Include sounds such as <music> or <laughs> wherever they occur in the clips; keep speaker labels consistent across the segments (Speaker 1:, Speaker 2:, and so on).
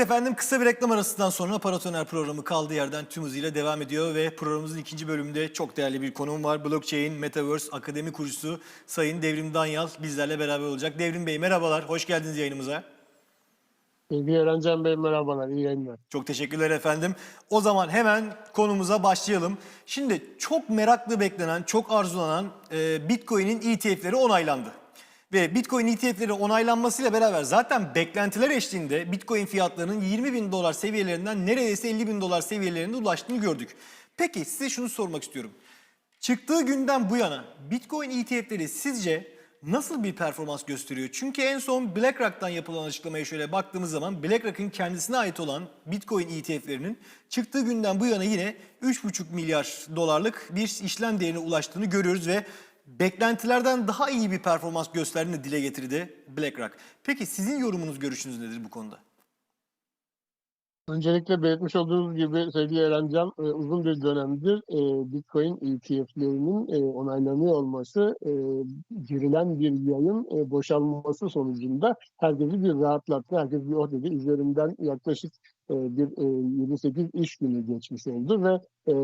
Speaker 1: Evet efendim kısa bir reklam arasından sonra Paratoner programı kaldığı yerden tüm hızıyla devam ediyor ve programımızın ikinci bölümünde çok değerli bir konuğum var. Blockchain Metaverse Akademi kurucusu Sayın Devrim Danyal bizlerle beraber olacak. Devrim Bey merhabalar, hoş geldiniz yayınımıza.
Speaker 2: İlgi Öğrencem Bey merhabalar, iyi yayınlar.
Speaker 1: Çok teşekkürler efendim. O zaman hemen konumuza başlayalım. Şimdi çok meraklı beklenen, çok arzulanan e, Bitcoin'in ETF'leri onaylandı. Ve Bitcoin ETF'leri onaylanmasıyla beraber zaten beklentiler eşliğinde Bitcoin fiyatlarının 20 bin dolar seviyelerinden neredeyse 50 bin dolar seviyelerine ulaştığını gördük. Peki size şunu sormak istiyorum. Çıktığı günden bu yana Bitcoin ETF'leri sizce nasıl bir performans gösteriyor? Çünkü en son BlackRock'tan yapılan açıklamaya şöyle baktığımız zaman BlackRock'ın kendisine ait olan Bitcoin ETF'lerinin çıktığı günden bu yana yine 3,5 milyar dolarlık bir işlem değerine ulaştığını görüyoruz ve beklentilerden daha iyi bir performans gösterdiğini dile getirdi BlackRock. Peki sizin yorumunuz, görüşünüz nedir bu konuda?
Speaker 2: Öncelikle belirtmiş olduğunuz gibi sevgili Erencan e, uzun bir dönemdir e, Bitcoin ETF'lerinin e, onaylanıyor olması e, girilen bir yayın e, boşalması sonucunda herkesi bir rahatlattı. Herkes bir oh dedi. Üzerinden yaklaşık bir e, 28 iş günü geçmiş oldu ve e,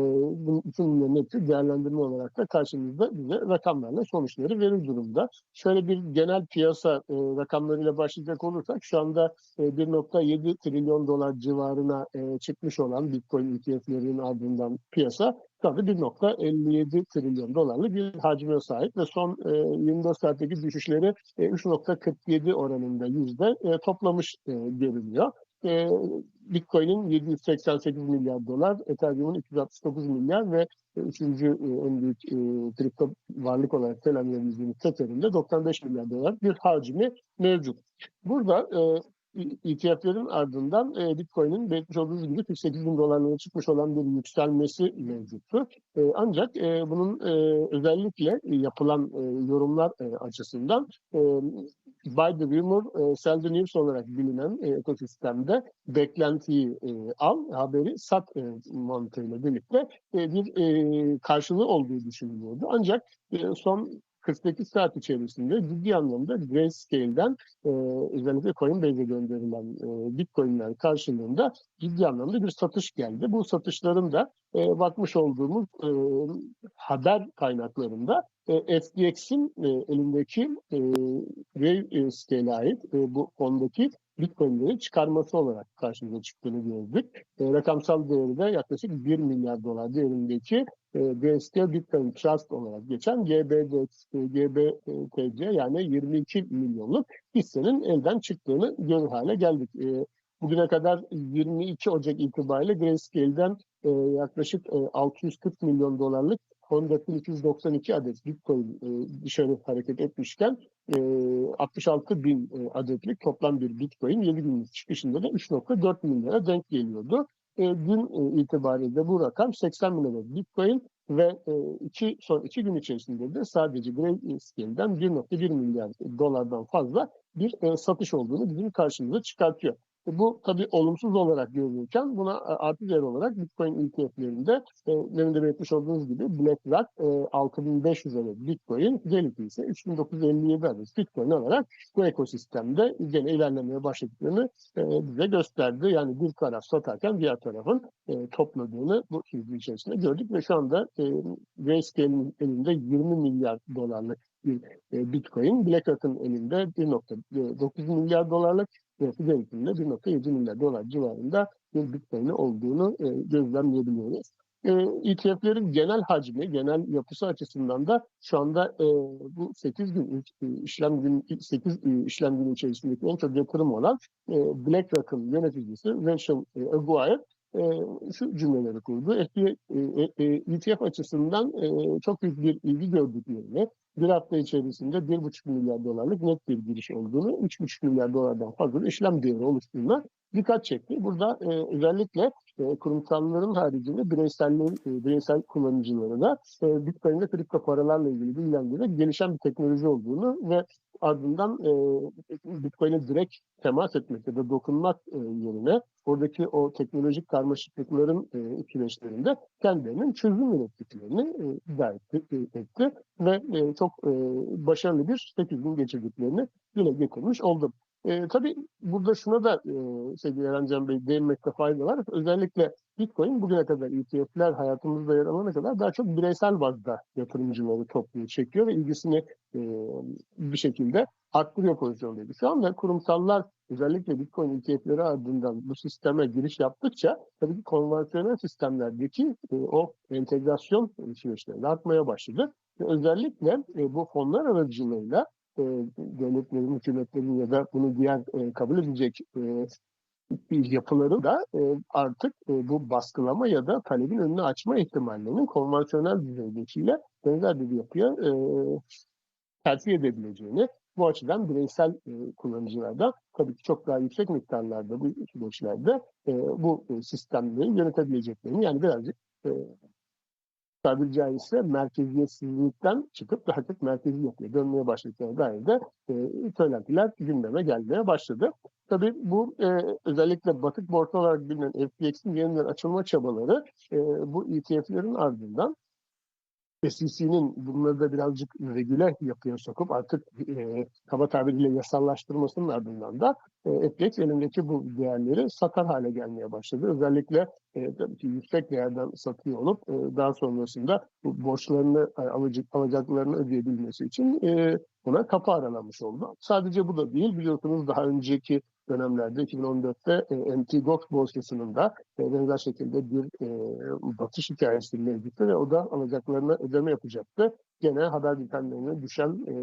Speaker 2: bunun bütün bunların hepsi değerlendirme olarak da karşımızda bize rakamlarla sonuçları verir durumda. Şöyle bir genel piyasa e, rakamlarıyla başlayacak olursak şu anda e, 1.7 trilyon dolar civarına e, çıkmış olan Bitcoin ETF'lerinin ardından piyasa tabii 1.57 trilyon dolarlık bir hacme sahip ve son e, 24 saatteki düşüşleri e, 3.47 oranında yüzde e, toplamış e, görünüyor. E, Bitcoin'in 788 milyar dolar, Ethereum'un 269 milyar ve e, üçüncü e, en büyük e, kripto varlık olarak selamlayabildiğimiz Tether'in de 95 milyar dolar bir hacmi mevcut. Burada e, ETF'lerin ardından e, Bitcoin'in belirtmiş olduğunuz gibi 48 bin dolarlara çıkmış olan bir yükselmesi mevcuttu. E, ancak e, bunun e, özellikle yapılan e, yorumlar e, açısından e, Buy the rumor, e, sell the news olarak bilinen e, ekosistemde beklentiyi e, al, haberi sat e, mantığıyla birlikte e, bir e, karşılığı olduğu düşünülüyordu. Ancak e, son 48 saat içerisinde ciddi anlamda Grayscale'den e, özellikle Coinbase'e gönderilen e, Bitcoin'ler karşılığında ciddi anlamda bir satış geldi. Bu satışların da e, bakmış olduğumuz e, haber kaynaklarında e, FTX'in e, elindeki e, Grayscale'e ait e, bu fondaki Bitcoin'leri çıkarması olarak karşımıza çıktığını gördük. E, rakamsal değeri de yaklaşık 1 milyar dolar değerindeki e, Grayscale Bitcoin Trust olarak geçen GBDX, e, GBTC yani 22 milyonluk hissenin elden çıktığını görür hale geldik. E, bugüne kadar 22 Ocak itibariyle Grayscale'den e, yaklaşık e, 640 milyon dolarlık 14.292 adet Bitcoin e, dışarı hareket etmişken e, 66 bin e, adetlik toplam bir Bitcoin 7 günlük çıkışında da 3.4 milyara denk geliyordu. E, dün e, itibariyle bu rakam 80 bin adet Bitcoin ve e, iki, son iki gün içerisinde de sadece Grayscale'den 1.1 milyar dolardan fazla bir e, satış olduğunu bizim karşımıza çıkartıyor. E, Bu tabii olumsuz olarak görülürken buna e, artı değer olarak Bitcoin ETF'lerinde e, demin de belirtmiş olduğunuz gibi BlackRock e, 6500 adet Bitcoin, Fidelity ise 3957 adet Bitcoin olarak bu ekosistemde gene ilerlemeye başladıklarını e, bize gösterdi. Yani bir taraf satarken diğer tarafın e, topladığını bu çizgi içerisinde gördük ve şu anda e, Grayscale'in elinde 20 milyar dolarlık bir e, Bitcoin, BlackRock'ın elinde 1.9 milyar dolarlık ve Fidelity'nin de 1.7 milyar dolar civarında bir Bitcoin'i olduğunu e, gözlemleyebiliyoruz. E, ETF'lerin genel hacmi, genel yapısı açısından da şu anda e, bu 8 gün e, işlem gün 8 e, işlem günü içerisindeki en çok yatırım olan e, BlackRock'ın yöneticisi Rachel e, Aguirre e, şu cümleleri kurdu. FD, e, e, ETF açısından e, çok büyük bir ilgi gördüklerini, bir hafta içerisinde 1,5 milyar dolarlık net bir giriş olduğunu, 3,5 milyar dolardan fazla işlem değeri oluştuğuna dikkat çekti. Burada e, özellikle e, kurumsalların haricinde bireysellerin, e, bireysel kullanıcıları da e, Bitcoin ve kripto paralarla ilgili bilgilendirerek gelişen bir teknoloji olduğunu ve ardından e, Bitcoin'e direkt temas etmek ya da dokunmak e, yerine oradaki o teknolojik karmaşıklıkların e, süreçlerinde kendilerinin çözüm ürettiklerini e, iddia etti, e, etti ve e, çok e, başarılı bir 8 gün geçirdiklerini dile getirmiş oldum. E, tabii burada şuna da e, sevgili Erencan Bey değinmekte fayda var. Özellikle Bitcoin bugüne kadar ETF'ler hayatımızda yer alana kadar daha çok bireysel bazda yatırımcıları topluyor, çekiyor ve ilgisini e, bir şekilde arttırıyor pozisyondaydı. Şu anda kurumsallar özellikle Bitcoin ETF'leri ardından bu sisteme giriş yaptıkça tabii ki konvansiyonel sistemlerdeki e, o entegrasyon süreçleri de artmaya başladı. Ve özellikle e, bu fonlar aracılığıyla e, devletlerin, hükümetlerin ya da bunu diğer e, kabul edecek e, yapıların da e, artık e, bu baskılama ya da talebin önünü açma ihtimallerinin konvansiyonel düzeydekiyle benzer bir yapıya e, terfi edebileceğini bu açıdan bireysel e, kullanıcılardan tabii ki çok daha yüksek miktarlarda bu süreçlerde e, bu e, sistemleri yönetebileceklerini yani birazcık e, tabiri caizse merkeziyetsizlikten çıkıp daha çok merkezi yapıya dönmeye başladıklarına dair de e, söylentiler gündeme gelmeye başladı. Tabii bu e, özellikle batık borsa olarak bilinen FTX'in yeniden açılma çabaları e, bu ETF'lerin ardından SEC'nin bunları da birazcık regüle yapıya sokup artık e, kaba tabiriyle yasallaştırmasının ardından da e, FTX elindeki bu değerleri satar hale gelmeye başladı. Özellikle e, tabii ki yüksek değerden satıyor olup e, daha sonrasında bu borçlarını e, alıcı, alacaklarını ödeyebilmesi için e, buna kapı aralamış oldu. Sadece bu da değil biliyorsunuz daha önceki dönemlerde 2014'te e, MTGOX borsasının da e, benzer şekilde bir e, batış hikayesi mevcuttu ve o da alacaklarına ödeme yapacaktı. Gene haber bültenlerine düşen e,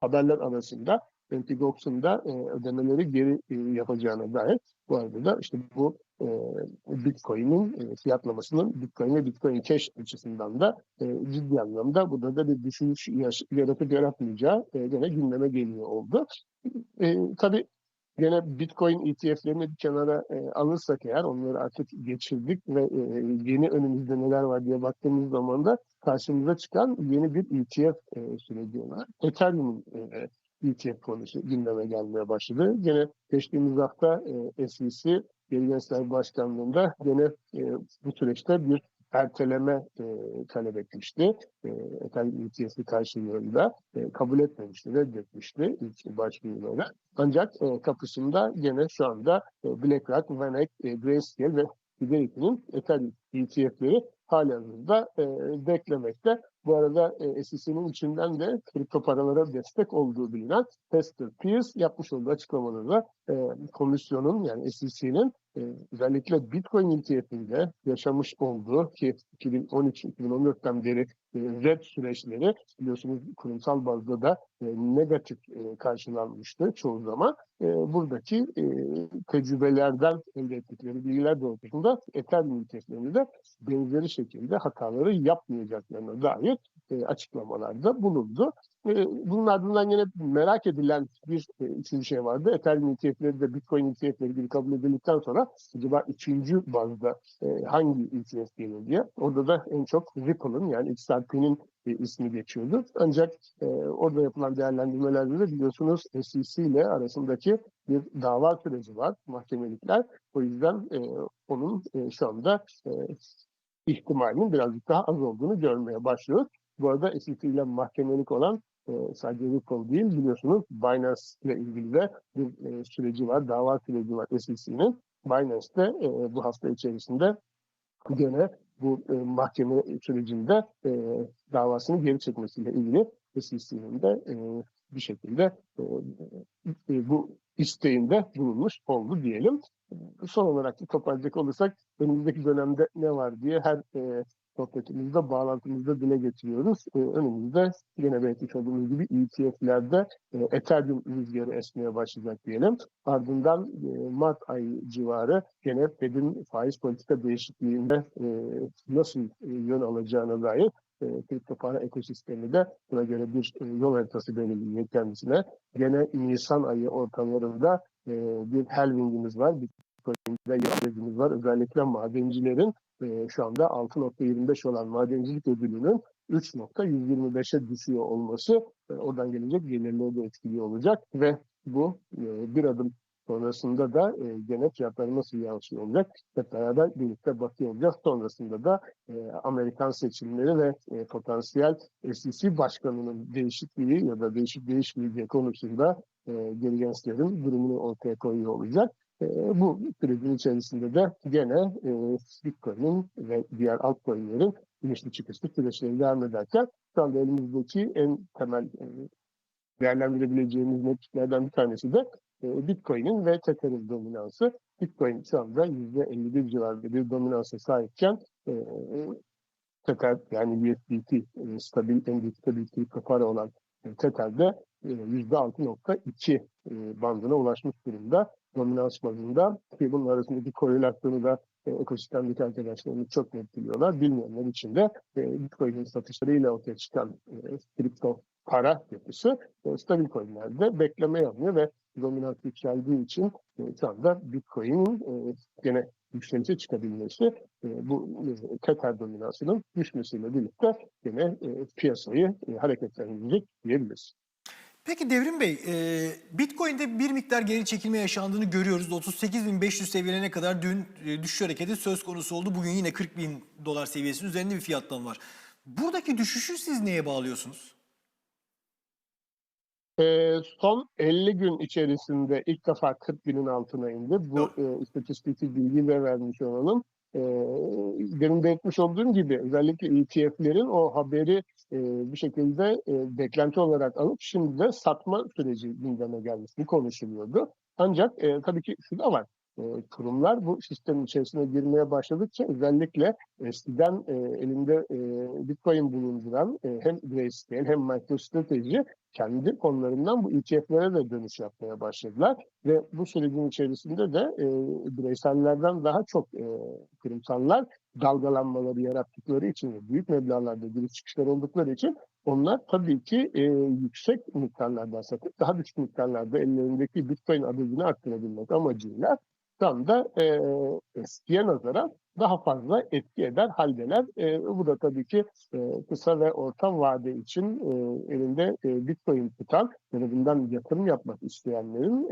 Speaker 2: haberler arasında MTGOX'un da e, ödemeleri geri e, yapacağına dair bu arada da işte bu e, Bitcoin'in e, fiyatlamasının Bitcoin ve Bitcoin Cash açısından da e, ciddi anlamda burada da bir düşüş yaş- yaratıp yaratmayacağı e, gene gündeme geliyor oldu. E, tabii gene Bitcoin ETF'lerini bir kenara e, alırsak eğer onları artık geçirdik ve e, yeni önümüzde neler var diye baktığımız zaman da karşımıza çıkan yeni bir ETF e, süreci var. Ethereum'un e, ETF konusu gündeme gelmeye başladı. Gene geçtiğimiz hafta e, SEC Geri Gençler Başkanlığı'nda gene e, bu süreçte bir erteleme e, talep etmişti. E, Ethereum ETF'i karşılığında e, kabul etmemişti, reddetmişti ilk başvuruyla. Ancak e, kapısında gene şu anda e, BlackRock, Vanek, e, Grayscale ve Fidelity'nin Ethereum ETF'leri halihazırda e, beklemekte. Bu arada e, SEC'nin içinden de kripto paralara destek olduğu bilinen Hester Pierce yapmış olduğu açıklamada da e, komisyonun yani SEC'nin e, özellikle Bitcoin ETF'inde yaşamış olduğu ki 2013-2014'ten beri red süreçleri biliyorsunuz kurumsal bazda da e, negatif e, karşılanmıştı çoğu zaman. E, buradaki e, tecrübelerden elde ettikleri bilgiler doğrultusunda Ethereum ETF'lerinde de benzeri şekilde hataları yapmayacaklarına dair e, açıklamalarda bulundu. Bunun ardından yine merak edilen bir e, üçüncü şey vardı. Ethereum ETF'leri de Bitcoin ETF'leri gibi kabul edildikten sonra acaba üçüncü bazda e, hangi ETF gelir diye. Orada da en çok Ripple'ın yani XRP'nin e, ismi geçiyordu. Ancak orada yapılan değerlendirmelerde de biliyorsunuz SEC ile arasındaki bir dava süreci var, mahkemelikler. O yüzden onun şu anda e, ihtimalinin birazcık daha az olduğunu görmeye başlıyoruz. Bu arada SEC ile mahkemelik olan e, sadece Ripple değil biliyorsunuz Binance ile ilgili de bir e, süreci var, dava süreci var SEC'nin. Binance de e, bu hafta içerisinde gene bu e, mahkeme sürecinde e, davasını geri çekmesiyle ilgili SEC'nin de e, bir şekilde e, e, bu isteğinde bulunmuş oldu diyelim. Son olarak toparlayacak olursak önümüzdeki dönemde ne var diye her e, sohbetimizde, bağlantımızda dile getiriyoruz. E, önümüzde yine belirtmiş olduğumuz gibi ETF'lerde e, Ethereum rüzgarı esmeye başlayacak diyelim. Ardından e, Mart ayı civarı gene Fed'in faiz politika değişikliğinde e, nasıl e, yön alacağına dair e, kripto para ekosistemi de buna göre bir e, yol haritası belirleyecek kendisine. Gene Nisan ayı ortalarında e, bir halvingimiz var. Bitcoin'de yatırımımız var. Özellikle madencilerin e, şu anda 6.25 olan madencilik ödülünün 3.125'e düşüyor olması e, oradan gelecek gelirleri de etkiliyor olacak ve bu e, bir adım Sonrasında da e, gene fiyatları nasıl yansıyor olacak? Hep beraber birlikte bakıyor. Sonrasında da e, Amerikan seçimleri ve e, potansiyel SEC başkanının değişikliği ya da değişik değişmeyeceği konusunda e, Gerigensler'in durumunu ortaya koyuyor olacak. E, bu sürecin içerisinde de gene e, Bitcoin'in ve diğer altcoin'lerin inişli çıkışlı süreçleri devam ederken şu anda elimizdeki en temel e, değerlendirebileceğimiz metriklerden bir tanesi de e, Bitcoin'in ve Tether'in dominansı. Bitcoin şu anda %51 civarında bir dominansa sahipken e, Tether yani USDT e, stabil, en büyük stabil kripto para olan e, Tether'de e, %6.2 e, bandına ulaşmış durumda. Dominans bazında ki bunun arasındaki korelasyonu da e, ekosistemdeki arkadaşlarımız çok net biliyorlar. Bilmeyenler için de e, Bitcoin'in satışlarıyla ortaya çıkan e, kripto para yapısı e, stabil coinlerde bekleme yapmıyor ve dominans yükseldiği için e, şu anda Bitcoin'in e, gene yükselişe çıkabilmesi e, bu e, Tether dominansının düşmesiyle birlikte gene e, piyasayı e, hareketlendirecek diyebiliriz.
Speaker 1: Peki Devrim Bey, e, Bitcoin'de bir miktar geri çekilme yaşandığını görüyoruz. 38.500 seviyelerine kadar dün e, düşüş hareketi söz konusu oldu. Bugün yine 40.000 dolar seviyesinin üzerinde bir fiyattan var. Buradaki düşüşü siz neye bağlıyorsunuz?
Speaker 2: E, son 50 gün içerisinde ilk defa 40 binin altına indi. Bu e, istatistiki bilgi de vermiş olalım. E, demin de etmiş olduğum gibi özellikle ETF'lerin o haberi e, bir şekilde e, beklenti olarak alıp şimdi de satma süreci gündeme gelmiş. Bu konuşuluyordu. Ancak e, tabii ki şu da var. E, kurumlar bu sistemin içerisine girmeye başladıkça özellikle eskiden e, elinde e, Bitcoin bulunduran e, hem Grayscale hem MicroStrategy kendi konularından bu ETF'lere de dönüş yapmaya başladılar. Ve bu sürecin içerisinde de e, bireysellerden daha çok e, kurumsallar dalgalanmaları yarattıkları için büyük meblağlarda giriş çıkışlar oldukları için onlar tabii ki e, yüksek miktarlardan satıp daha düşük miktarlarda ellerindeki Bitcoin adedini arttırabilmek amacıyla şu anda e, eskiye nazaran daha fazla etki eder haldeler. E, bu da tabii ki e, kısa ve orta vade için e, elinde e, Bitcoin tutan ya da yatırım yapmak isteyenlerin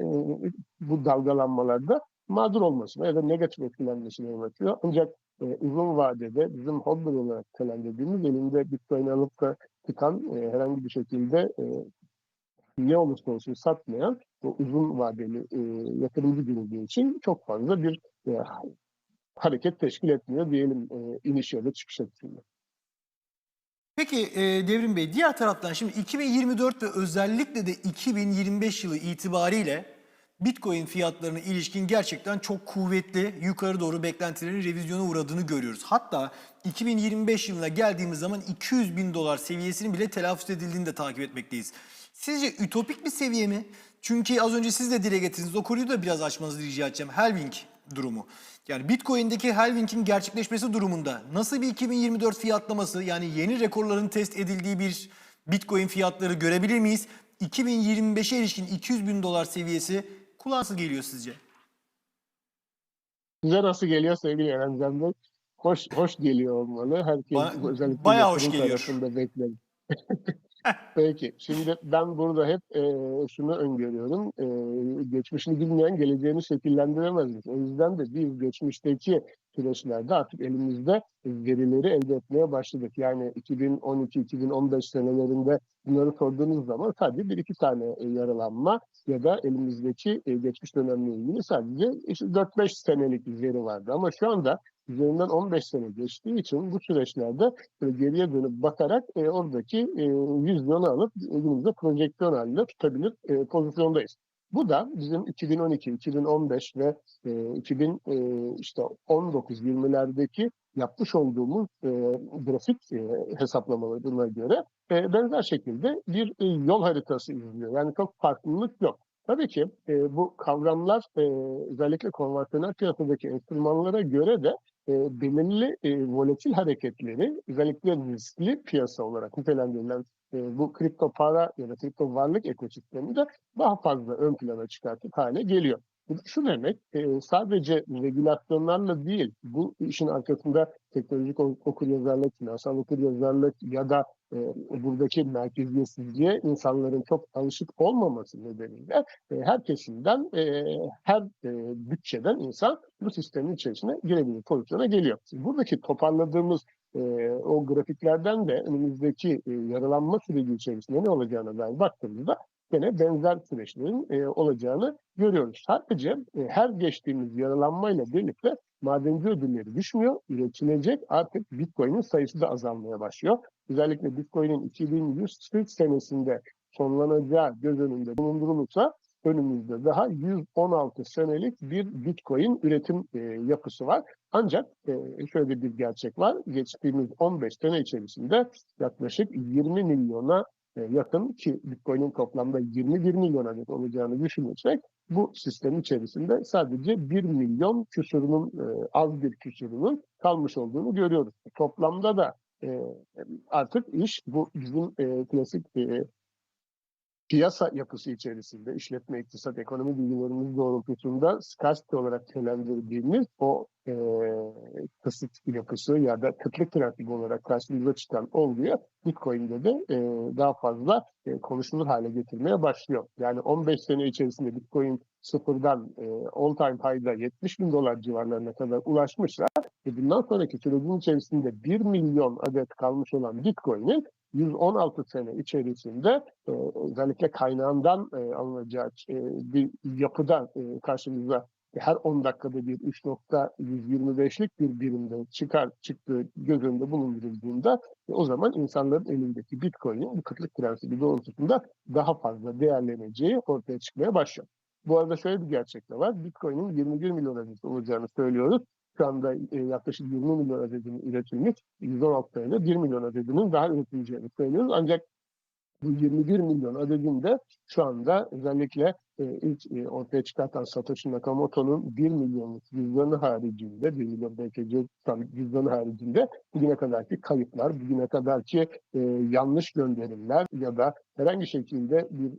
Speaker 2: e, bu dalgalanmalarda mağdur olmasına ya da negatif etkilenmesine yol açıyor. Ancak e, uzun vadede bizim hodler olarak telendirdiğimiz elinde Bitcoin alıp da tutan e, herhangi bir şekilde e, ne olursa olsun satmayan bu uzun vadeli e, yatırımcı grubu için çok fazla bir e, hareket teşkil etmiyor diyelim e, iniş ya da çıkış açısından.
Speaker 1: Peki e, Devrim Bey, diğer taraftan şimdi 2024 ve özellikle de 2025 yılı itibariyle Bitcoin fiyatlarına ilişkin gerçekten çok kuvvetli yukarı doğru beklentilerin revizyona uğradığını görüyoruz. Hatta 2025 yılına geldiğimiz zaman 200 bin dolar seviyesinin bile telaffuz edildiğini de takip etmekteyiz. Sizce ütopik bir seviye mi? Çünkü az önce siz de dile getirdiniz. O konuyu da biraz açmanızı rica edeceğim. Halving durumu. Yani Bitcoin'deki halving'in gerçekleşmesi durumunda nasıl bir 2024 fiyatlaması yani yeni rekorların test edildiği bir Bitcoin fiyatları görebilir miyiz? 2025'e ilişkin 200 bin dolar seviyesi kulağınıza geliyor sizce?
Speaker 2: Size nasıl geliyor sevgili Eren Bey? Hoş, hoş geliyor olmalı. Herkes
Speaker 1: Ba-
Speaker 2: özellikle
Speaker 1: bayağı hoş geliyor.
Speaker 2: tarafında bekler. <laughs> Peki, şimdi ben burada hep e, şunu öngörüyorum. E, geçmişini bilmeyen geleceğini şekillendiremezmiş. O yüzden de biz geçmişteki süreçlerde artık elimizde verileri elde etmeye başladık. Yani 2012-2015 senelerinde bunları sorduğunuz zaman sadece bir iki tane e, yaralanma ya da elimizdeki e, geçmiş dönemle ilgili sadece işte 4-5 senelik bir veri vardı. Ama şu anda üzerinden 15 sene geçtiği için bu süreçlerde geriye dönüp bakarak e, oradaki vizyonu alıp elimizde projeksiyon halinde tutabilir pozisyondayız. Bu da bizim 2012, 2015 ve e, 2000 e, işte 19-20'lerdeki yapmış olduğumuz e, grafik e, hesaplamalarına göre e, benzer şekilde bir e, yol haritası izliyor. Yani çok farklılık yok. Tabii ki e, bu kavramlar e, özellikle konvansiyonel piyasadaki enstrümanlara göre de e, belirli e, volatil hareketleri özellikle riskli piyasa olarak nitelendirilen e, bu kripto para ya da kripto varlık ekosisteminde daha fazla ön plana çıkartıp hale geliyor. Bu şu demek e, sadece regülasyonlarla değil bu işin arkasında teknolojik ok- okuryazarlık, finansal okuryazarlık ya da e, buradaki merkeziyetsizliğe insanların çok alışık olmaması nedeniyle e, her kesimden, e, her bütçeden insan bu sistemin içerisine girebilir pozisyona geliyor. Buradaki toparladığımız e, o grafiklerden de önümüzdeki e, yaralanma süreci içerisinde ne olacağına dair baktığımızda gene benzer süreçlerin e, olacağını görüyoruz. Sadece e, her geçtiğimiz yaralanmayla birlikte madenci ödülleri düşmüyor. Üretilecek artık Bitcoin'in sayısı da azalmaya başlıyor. Özellikle Bitcoin'in 2140 senesinde sonlanacağı göz önünde bulundurulursa önümüzde daha 116 senelik bir Bitcoin üretim e, yapısı var. Ancak şöyle bir gerçek var. Geçtiğimiz 15 sene içerisinde yaklaşık 20 milyona yakın ki Bitcoin'in toplamda 21 milyon adet olacağını düşünürsek bu sistem içerisinde sadece 1 milyon küsurunun az bir küsurunun kalmış olduğunu görüyoruz. Toplamda da artık iş bu bizim klasik piyasa yapısı içerisinde işletme, iktisat, ekonomi bilgilerimiz doğrultusunda scarcity olarak telendirdiğimiz o e, kısıt yapısı ya da kıtlık prensibi olarak karşımıza çıkan olguya Bitcoin'de de e, daha fazla e, konuşulur hale getirmeye başlıyor. Yani 15 sene içerisinde Bitcoin sıfırdan e, all time high'da 70 bin dolar civarlarına kadar ulaşmışsa ve bundan sonraki sürecin içerisinde 1 milyon adet kalmış olan Bitcoin'in 116 sene içerisinde e, özellikle kaynağından e, alınacağı e, bir yapıda e, karşımıza her 10 dakikada bir 3.125'lik bir birimde çıkar çıktığı göz önünde bulundurulduğunda e, o zaman insanların elindeki Bitcoin'in bu kıtlık prensibi doğrultusunda daha fazla değerleneceği ortaya çıkmaya başlıyor. Bu arada şöyle bir gerçek de var. Bitcoin'in 21 milyon adet olacağını söylüyoruz. Şu anda e, yaklaşık 20 milyon adedinin üretilmiş, 116 ayda 1 milyon adedinin daha üretileceğini söylüyoruz. Ancak bu 21 milyon adedin de şu anda özellikle e, ilk e, ortaya çıkartan Satoshi Nakamoto'nun 1 milyonluk cüzdanı haricinde, 1 milyon belki cüzdanı haricinde bugüne kadarki kayıplar, bugüne kadarki yanlış gönderimler ya da herhangi şekilde bir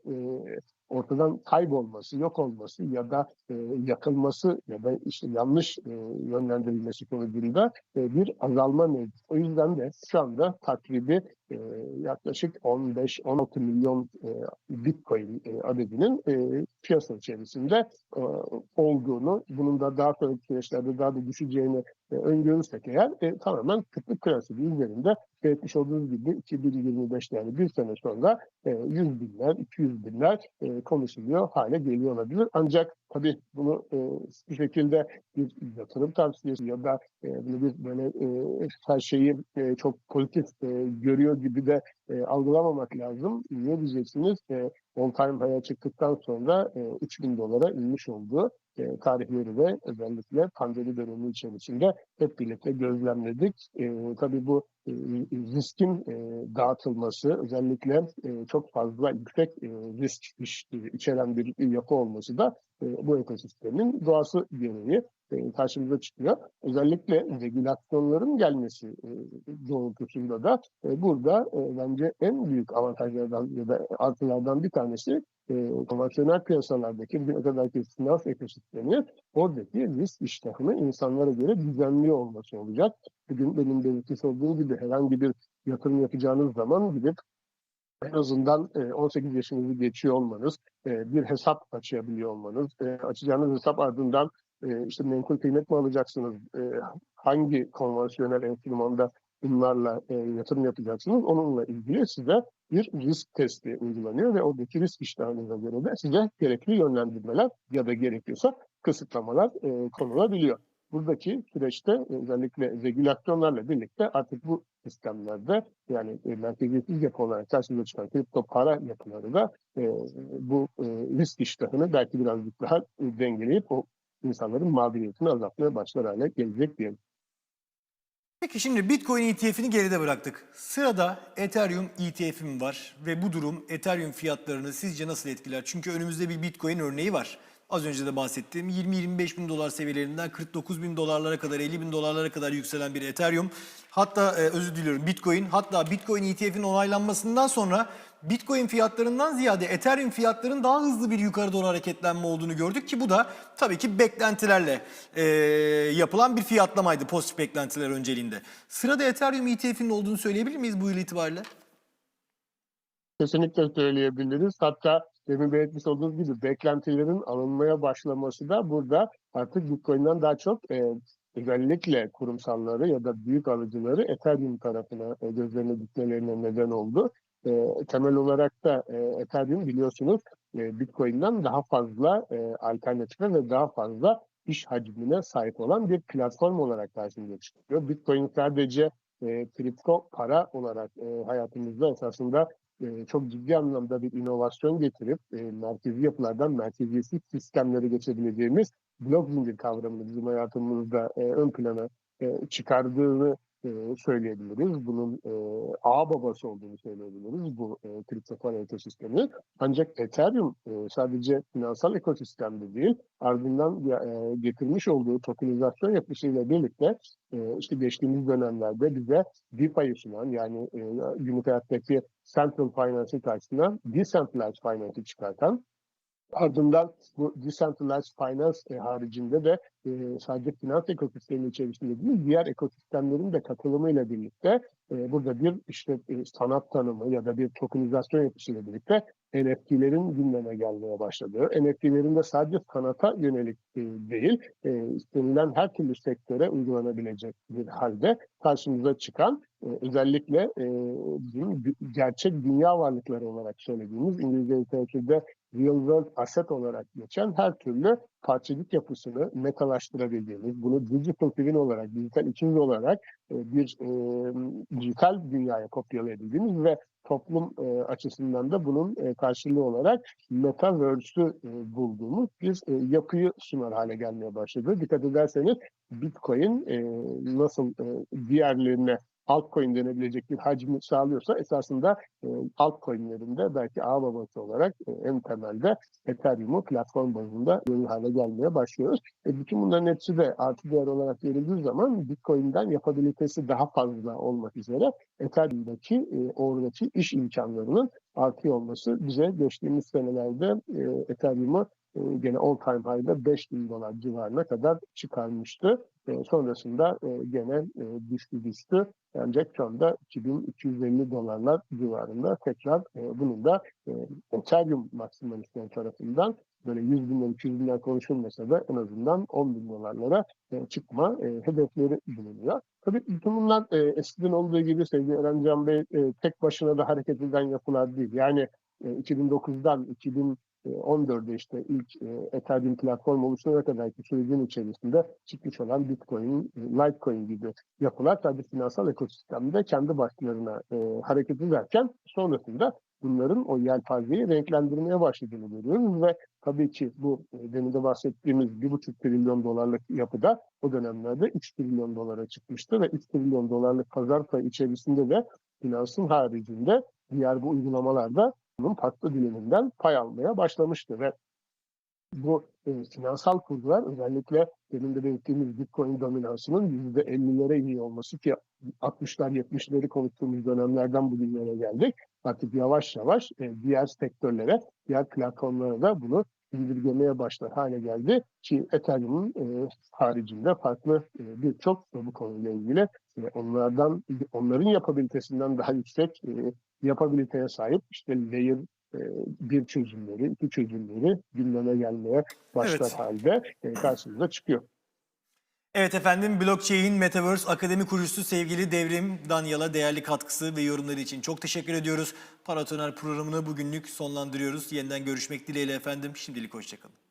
Speaker 2: ortadan kaybolması, yok olması ya da e, yakılması ya da işte yanlış e, yönlendirilmesi konusunda e, bir azalma mevcut. O yüzden de şu anda takribi e, yaklaşık 15-16 milyon e, Bitcoin e, adedinin e, piyasa içerisinde e, olduğunu, bunun da daha sonraki süreçlerde daha da düşeceğini e, öngörürsek eğer e, tamamen kıtlık prensibi üzerinde belirtmiş olduğunuz gibi 2025'te yani bir sene sonra e, 100 binler, 200 binler konuşuluyor hale geliyor olabilir. Ancak tabii bunu bir şekilde bir yatırım tavsiyesi ya da e, bir böyle her şeyi çok pozitif görüyor gibi de e, algılamamak lazım. Ne diyeceksiniz? E, on time high'a çıktıktan sonra e, 3000 dolara inmiş olduğu e, tarihleri de özellikle pandemi dönemi içerisinde hep birlikte gözlemledik. E, tabii bu e, riskin e, dağıtılması özellikle e, çok fazla yüksek e, risk iş, e, içeren bir yapı olması da e, bu ekosistemin doğası gereği e, karşımıza çıkıyor. Özellikle regülasyonların gelmesi e, doğrultusunda da e, burada e, bence en büyük avantajlardan ya da artılardan bir tanesi e, konvansiyonel piyasalardaki bugüne kadarki finans ekosistemi oradaki risk iştahını insanlara göre düzenli olması olacak. Bugün benim belirtmiş olduğum gibi herhangi bir yatırım yapacağınız zaman gidip en azından e, 18 yaşınızı geçiyor olmanız, e, bir hesap açabiliyor olmanız, e, açacağınız hesap ardından e, işte menkul kıymet mi alacaksınız, e, hangi konvansiyonel enstrümanda bunlarla e, yatırım yapacaksınız, onunla ilgili size bir risk testi uygulanıyor ve oradaki risk iştahınıza göre de size gerekli yönlendirmeler ya da gerekiyorsa kısıtlamalar e, konulabiliyor. Buradaki süreçte özellikle regülasyonlarla birlikte artık bu sistemlerde yani e, merkeziyetsiz yapı olarak karşımıza çıkan kripto para yapıları da e, bu e, risk iştahını belki birazcık daha dengeleyip o insanların mağduriyetini azaltmaya başlar hale gelecek diyelim.
Speaker 1: Peki şimdi Bitcoin ETF'ini geride bıraktık. Sırada Ethereum ETF'im var ve bu durum Ethereum fiyatlarını sizce nasıl etkiler? Çünkü önümüzde bir Bitcoin örneği var. Az önce de bahsettiğim 20-25 bin dolar seviyelerinden 49 bin dolarlara kadar 50 bin dolarlara kadar yükselen bir Ethereum. Hatta e, özür diliyorum Bitcoin hatta Bitcoin ETF'in onaylanmasından sonra Bitcoin fiyatlarından ziyade Ethereum fiyatlarının daha hızlı bir yukarı doğru hareketlenme olduğunu gördük ki bu da tabii ki beklentilerle e, yapılan bir fiyatlamaydı pozitif beklentiler önceliğinde. Sırada Ethereum ETF'inin olduğunu söyleyebilir miyiz bu yıl itibariyle?
Speaker 2: Kesinlikle söyleyebiliriz. Hatta demin belirtmiş olduğunuz gibi beklentilerin alınmaya başlaması da burada artık Bitcoin'den daha çok e, özellikle kurumsalları ya da büyük alıcıları Ethereum tarafına e, gözlerini dikmelerine neden oldu. E, temel olarak da e, Ethereum biliyorsunuz e, Bitcoin'den daha fazla e, alternatife ve daha fazla iş hacmine sahip olan bir platform olarak karşımıza çıkıyor. Bitcoin sadece e, kripto para olarak e, hayatımızda esasında e, çok ciddi anlamda bir inovasyon getirip e, merkezi yapılardan merkeziyetsiz sistemlere geçebileceğimiz blok zincir kavramını bizim hayatımızda e, ön plana e, çıkardığını e, söyleyebiliriz. Bunun e, ağ babası olduğunu söyleyebiliriz bu e, kripto para ekosistemi. Ancak Ethereum e, sadece finansal ekosistemde değil, ardından e, getirmiş olduğu tokenizasyon yapısıyla birlikte e, işte geçtiğimiz dönemlerde bize DeFi'yi sunan yani e, günlük hayattaki Central Finance'ın karşısına Decentralized Finance'ı çıkartan Ardından bu decentralized finance e, haricinde de e, sadece finans ekosistemi içerisinde değil, diğer ekosistemlerin de katılımıyla birlikte e, burada bir işte e, sanat tanımı ya da bir tokenizasyon yapısıyla birlikte NFT'lerin gündeme gelmeye başladığı, NFT'lerin de sadece sanata yönelik e, değil, e, istenilen her türlü sektöre uygulanabilecek bir halde karşımıza çıkan e, özellikle e, bizim gerçek dünya varlıkları olarak söylediğimiz İngilizce literatürde real world asset olarak geçen her türlü parçacık yapısını metalaştırabildiğimiz, bunu digital twin olarak, dijital ikiz olarak e, bir e, dijital dünyaya kopyalayabildiğimiz ve toplum e, açısından da bunun e, karşılığı olarak metaverse'ü e, bulduğumuz bir e, yapıyı sunar hale gelmeye başladı. Dikkat ederseniz Bitcoin e, nasıl e, diğerlerine altcoin denebilecek bir hacmi sağlıyorsa esasında e, altcoin'lerinde belki ağ babası olarak e, en temelde Ethereum'u platform bazında yeni hale gelmeye başlıyoruz. E, bütün bunların hepsi de artı değer olarak verildiği zaman Bitcoin'den yapabilitesi daha fazla olmak üzere Ethereum'daki e, oradaki iş imkanlarının artıyor olması bize geçtiğimiz senelerde e, Ethereum'u e, gene all time high'da 5000 dolar civarına kadar çıkarmıştı. E, sonrasında e, gene e, düştü düştü. Ancak şu anda 2250 dolarlar civarında tekrar e, bunun da e, Ethereum maksimalistler tarafından böyle 100 binden 200 binden konuşulmasa da en azından 10 bin dolarlara e, çıkma e, hedefleri bulunuyor. Tabii bütün bunlar e, eskiden olduğu gibi sevgili Eren Can Bey e, tek başına da hareket eden yapılar değil. Yani e, 2009'dan 2014'de işte ilk e, Ethereum platform oluşturana kadarki sürecin içerisinde çıkmış olan Bitcoin, e, Litecoin gibi yapılar tabii finansal ekosistemde kendi başlarına e, hareket ederken sonrasında bunların o yelpazeyi renklendirmeye başladığını görüyoruz ve tabii ki bu e, demin de bahsettiğimiz 1,5 trilyon dolarlık yapıda o dönemlerde 3 trilyon dolara çıkmıştı ve 3 trilyon dolarlık pazar payı içerisinde de finansın haricinde diğer bu uygulamalarda bunun farklı diliminden pay almaya başlamıştı ve bu e, finansal kurdular özellikle demin de belirttiğimiz Bitcoin dominansının %50'lere iniyor olması ki 60'lar 70'leri konuştuğumuz dönemlerden bugünlere geldik. Artık yavaş yavaş e, diğer sektörlere, diğer platformlara da bunu indirgemeye başlar hale geldi ki Ethereum'un e, haricinde farklı e, birçok bu konuyla ilgili e, onlardan onların yapabilitesinden daha yüksek e, yapabiliteye sahip işte layer e, bir çözümleri, iki çözümleri gündeme gelmeye başlar
Speaker 1: Evet.
Speaker 2: halde e, karşımıza çıkıyor.
Speaker 1: Evet efendim Blockchain Metaverse Akademi kurucusu sevgili Devrim Danyal'a değerli katkısı ve yorumları için çok teşekkür ediyoruz. Paratoner programını bugünlük sonlandırıyoruz. Yeniden görüşmek dileğiyle efendim. Şimdilik hoşçakalın.